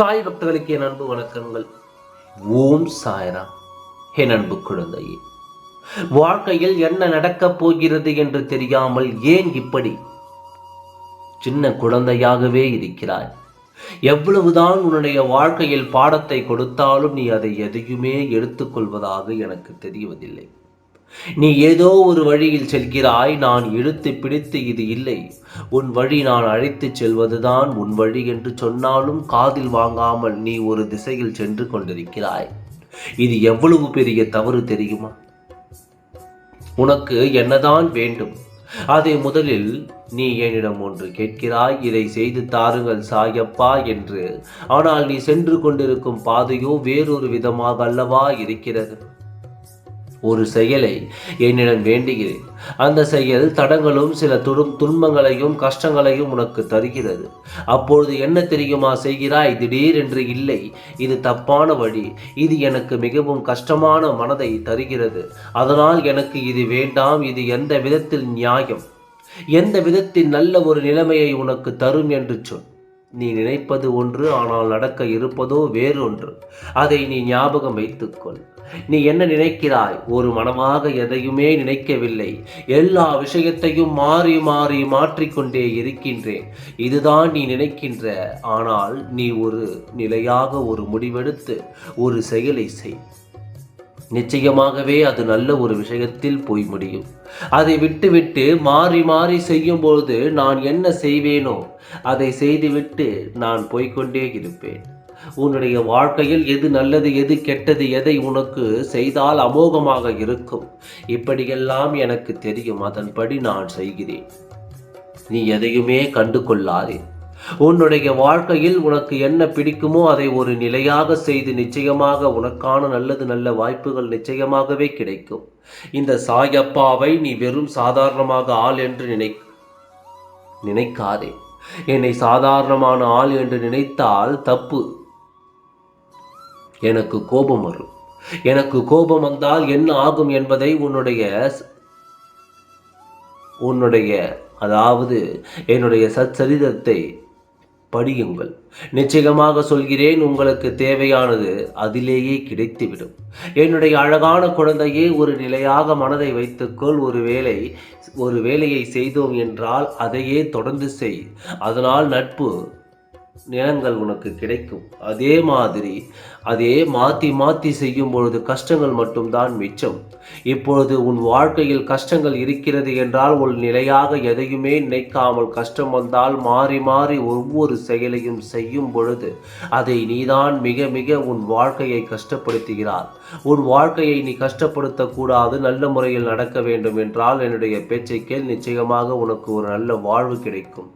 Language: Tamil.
சாய் பக்தர்களுக்கு என் அன்பு வணக்கங்கள். ஓம் சாய்ரா என் அன்பு குழந்தையே. வாழ்க்கையில் என்ன நடக்கப் போகிறது என்று தெரியாமல் ஏன் இப்படி? சின்ன குழந்தையாகவே இருக்கிறாய். எவ்வளவுதான் உன்னுடைய வாழ்க்கையில் பாடத்தை கொடுத்தாலும் நீ அதை எதையுமே எடுத்துக்கொள்வதாக எனக்கு தெரிவதில்லை நீ ஏதோ ஒரு வழியில் செல்கிறாய் நான் இழுத்து பிடித்து இது இல்லை. உன் வழி நான் அழைத்துச் செல்வதுதான் உன் வழி என்று சொன்னாலும் காதில் வாங்காமல் நீ ஒரு திசையில் சென்று கொண்டிருக்கிறாய். இது எவ்வளவு பெரிய தவறு தெரியுமா? உனக்கு என்னதான் வேண்டும்? அதை முதலில் நீ என்னிடம் ஒன்று கேட்கிறாய் இதை செய்து தாருங்கள் சாயப்பா என்று. ஆனால் நீ சென்று கொண்டிருக்கும் பாதையோ வேறொரு விதமாக அல்லவா இருக்கிறது? ஒரு செயலை என்னிடம் வேண்டுகிறேன். அந்த செயல் தடங்களும் சில துரும் துன்பங்களையும் கஷ்டங்களையும் உனக்கு தருகிறது. அப்பொழுது என்ன தெரியுமா செய்கிறாய்? திடீரென்று இல்லை. இது தப்பான வழி. இது எனக்கு மிகவும் கஷ்டமான மனதை தருகிறது. அதனால் எனக்கு இது வேண்டாம். இது எந்த விதத்தில் நியாயம்? எந்த விதத்தில் நல்ல ஒரு நிலைமையை உனக்கு தரும் என்று சொல். நீ நினைப்பது ஒன்று ஆனால் நடக்க இருப்பதோ வேறொன்று. அதை நீ ஞாபகம் வைத்துக்கொள். நீ என்ன நினைக்கிறாய்? ஒரு மனமாக எதையுமே நினைக்கவில்லை. எல்லா விஷயத்தையும் மாறி மாறி மாற்றிக்கொண்டே இருக்கின்றேன். இதுதான் நீ நினைக்கின்ற. ஆனால் நீ ஒரு நிலையாக ஒரு முடிவெடுத்து ஒரு செயலை செய். நிச்சயமாகவே அது நல்ல ஒரு விஷயத்தில் போய் முடியும். அதை விட்டுவிட்டு மாறி மாறி செய்யும்போது நான் என்ன செய்வேனோ அதை செய்துவிட்டு நான் போய்க்கொண்டே இருப்பேன். உன்னுடைய வாழ்க்கையில் எது நல்லது எது கெட்டது எதை உனக்கு செய்தால் அமோகமாக இருக்கும். இப்படியெல்லாம் எனக்கு தெரியும். அதன்படி நான் செய்கிறேன். நீ எதையுமே கண்டு கொள்ளாதே உன்னுடைய வாழ்க்கையில் உனக்கு என்ன பிடிக்குமோ அதை ஒரு நிலையாக செய்து நிச்சயமாக உனக்கான நல்லது நல்ல வாய்ப்புகள் நிச்சயமாகவே கிடைக்கும். இந்த சாயப்பாவை நீ வெறும் சாதாரணமாக ஆள் என்று நினை நினைக்காதே. என்னை சாதாரணமான ஆள் என்று நினைத்தால் தப்பு. எனக்கு கோபம் வரும். எனக்கு கோபம் வந்தால் என்ன ஆகும் என்பதை உன்னுடைய உன்னுடைய அதாவது என்னுடைய சச்சரிதத்தை படியுங்கள். நிச்சயமாக சொல்கிறேன் உங்களுக்கு தேவையானது அதிலேயே கிடைத்துவிடும். என்னுடைய அழகான குழந்தையே ஒரு நிலையாக மனதை வைத்துக்கொள் ஒரு வேலை ஒரு வேலையை செய்தோம் என்றால் அதையே தொடர்ந்து செய். அதனால் நட்பு நிலங்கள் உனக்கு கிடைக்கும். அதே மாதிரி அதே மாற்றி மாற்றி செய்யும் பொழுது கஷ்டங்கள் மட்டும்தான் மிச்சம். இப்பொழுது உன் வாழ்க்கையில் கஷ்டங்கள் இருக்கிறது என்றால் உன் நிலையாக எதையுமே நினைக்காமல் கஷ்டம் வந்தால் மாறி மாறி ஒவ்வொரு செயலையும் செய்யும் பொழுது அதை நீதான் மிக மிக உன் வாழ்க்கையை கஷ்டப்படுத்துகிறார். உன் வாழ்க்கையை நீ கஷ்டப்படுத்தக்கூடாது நல்ல முறையில் நடக்க வேண்டும் என்றால் என்னுடைய பேச்சை கேள். நிச்சயமாக உனக்கு ஒரு நல்ல வாழ்வு கிடைக்கும்.